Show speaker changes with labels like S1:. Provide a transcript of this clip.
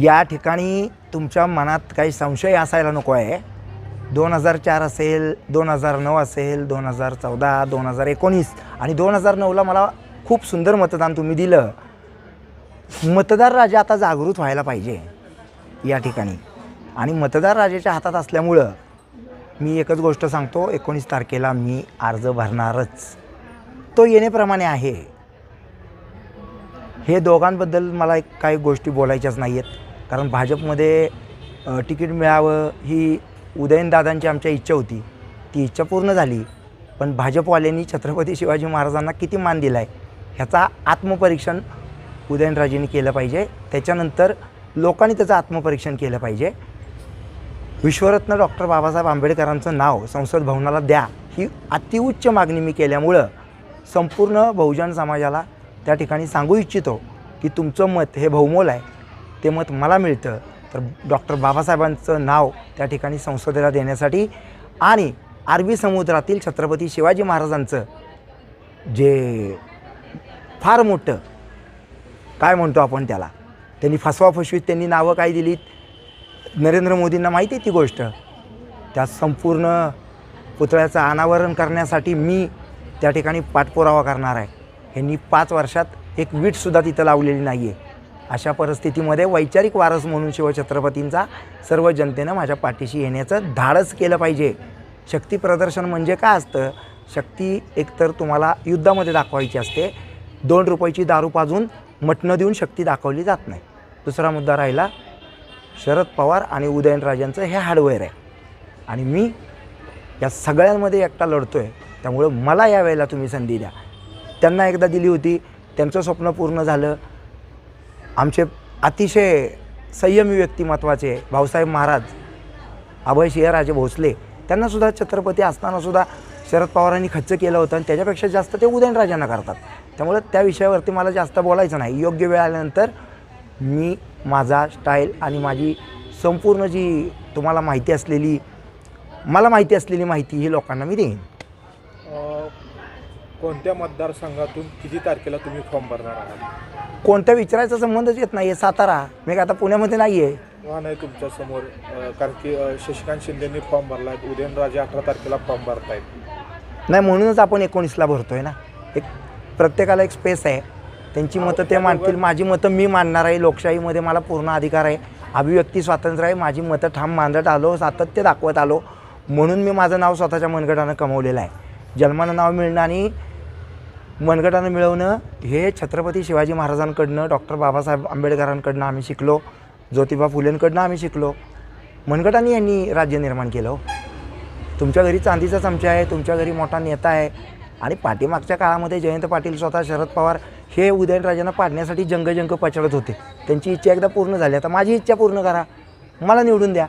S1: या ठिकाणी तुमच्या मनात काही संशय असायला नको आहे. दोन हजार चार असेल दोन हजार नऊ असेल दोन हजार चौदा दोन हजार एकोणीस आणि दोन हजार नऊला मला खूप सुंदर मतदान तुम्ही दिलं. मतदार राजा आता जागृत व्हायला पाहिजे या ठिकाणी. आणि मतदार राजाच्या हातात असल्यामुळं मी एकच गोष्ट सांगतो एकोणीस तारखेला मी अर्ज भरणारच. तो येण्याप्रमाणे आहे. हे दोघांबद्दल मला एक काही गोष्टी बोलायच्याच नाही आहेत कारण भाजपमध्ये तिकीट मिळावं ही उदयनदादांची आमच्या इच्छा होती. ती इच्छा पूर्ण झाली. पण भाजपवाल्यांनी छत्रपती शिवाजी महाराजांना किती मान दिला आहे ह्याचा आत्मपरीक्षण उदयनराजेंनी केलं पाहिजे. त्याच्यानंतर लोकांनी त्याचं आत्मपरीक्षण केलं पाहिजे. विश्वरत्न डॉक्टर बाबासाहेब आंबेडकरांचं नाव संसद भवनाला द्या ही अतिउच्च मागणी मी केल्यामुळं संपूर्ण बहुजन समाजाला त्या ठिकाणी सांगू इच्छितो की तुमचं मत हे बहुमोल आहे. ते मत मला मिळतं. तर डॉक्टर बाबासाहेबांचं नाव त्या ठिकाणी संसदेला देण्यासाठी आणि अरबी समुद्रातील छत्रपती शिवाजी महाराजांचं जे फार मोठं काय म्हणतो आपण त्याला त्यांनी फसवाफसवीत त्यांनी नावं काय दिलीत? नरेंद्र मोदींना माहिती आहे ती गोष्ट. त्या संपूर्ण पुतळ्याचं अनावरण करण्यासाठी मी त्या ठिकाणी पाठपुरावा करणार आहे. ह्यांनी पाच वर्षात एक वीटसुद्धा तिथं लावलेली नाही आहे अशा परिस्थितीमध्ये वैचारिक वारस म्हणून शिवछत्रपतींचा सर्व जनतेनं माझ्या पाठीशी येण्याचं धाडस केलं पाहिजे. शक्ती प्रदर्शन म्हणजे काय असतं? शक्ती एकतर तुम्हाला युद्धामध्ये दाखवायची असते. दोन रुपयाची दारू पाजून मटणं देऊन शक्ती दाखवली जात नाही. दुसरा मुद्दा राहिला शरद पवार आणि उदयनराजांचं हे हार्डवेअर आहे. आणि मी या सगळ्यांमध्ये एकटा लढतो आहे त्यामुळं मला या वेळेला तुम्ही संधी द्या. त्यांना एकदा दिली होती. त्यांचं स्वप्न पूर्ण झालं. आमचे अतिशय संयमी व्यक्तिमत्वाचे भाऊसाहेब महाराज अभय सिंहराजे भोसले त्यांनासुद्धा छत्रपती असतानासुद्धा शरद पवारांनी खर्च केलं होतं आणि त्याच्यापेक्षा जास्त ते उदयनराजांना करतात. त्यामुळं त्या विषयावरती मला जास्त बोलायचं नाही. योग्य वेळ आल्यानंतर मी माझा स्टाईल आणि माझी संपूर्ण जी तुम्हाला माहिती असलेली मला माहिती असलेली माहिती ही लोकांना मी देईन.
S2: कोणत्या मतदारसंघातून किती तारखेला तुम्ही फॉर्म भरणार आहात?
S1: कोणत्या विचारायचा संबंधच येत नाही आहे सातारा. मी काय आता पुण्यामध्ये नाही आहे
S2: नाही तुमच्यासमोर अ, कारण की अ, शशिकांत शिंदेनी फॉर्म भरला आहे उदयनराजे अठरा तारखेला फॉर्म भरतायत.
S1: नाही म्हणूनच आपण एकोणीसला भरतोय ना. एक प्रत्येकाला एक स्पेस आहे. त्यांची मतं ते मांडतील. माझी मतं मी मांडणार आहे. लोकशाहीमध्ये मला पूर्ण अधिकार आहे. अभिव्यक्ती स्वातंत्र्य आहे. माझी मतं ठाम मांडत आलो सातत्य दाखवत आलो. म्हणून मी माझं नाव स्वतःच्या मनगटानं कमवलेलं आहे. जन्मानं नाव मिळणं आणि मनगटानं मिळवणं हे छत्रपती शिवाजी महाराजांकडनं डॉक्टर बाबासाहेब आंबेडकरांकडनं आम्ही शिकलो ज्योतिबा फुलेंकडनं आम्ही शिकलो. मनगटाने यांनी राज्य निर्माण केलं हो. तुमच्या घरी चांदीचा चमचा आहे तुमच्या घरी मोठा नेता आहे आणि पाठीमागच्या काळामध्ये जयंत पाटील स्वतः शरद पवार हे उदयनराजांना पाडण्यासाठी जंग जंग पचडत होते. त्यांची इच्छा एकदा पूर्ण झाली. आता माझी इच्छा पूर्ण करा. मला निवडून द्या.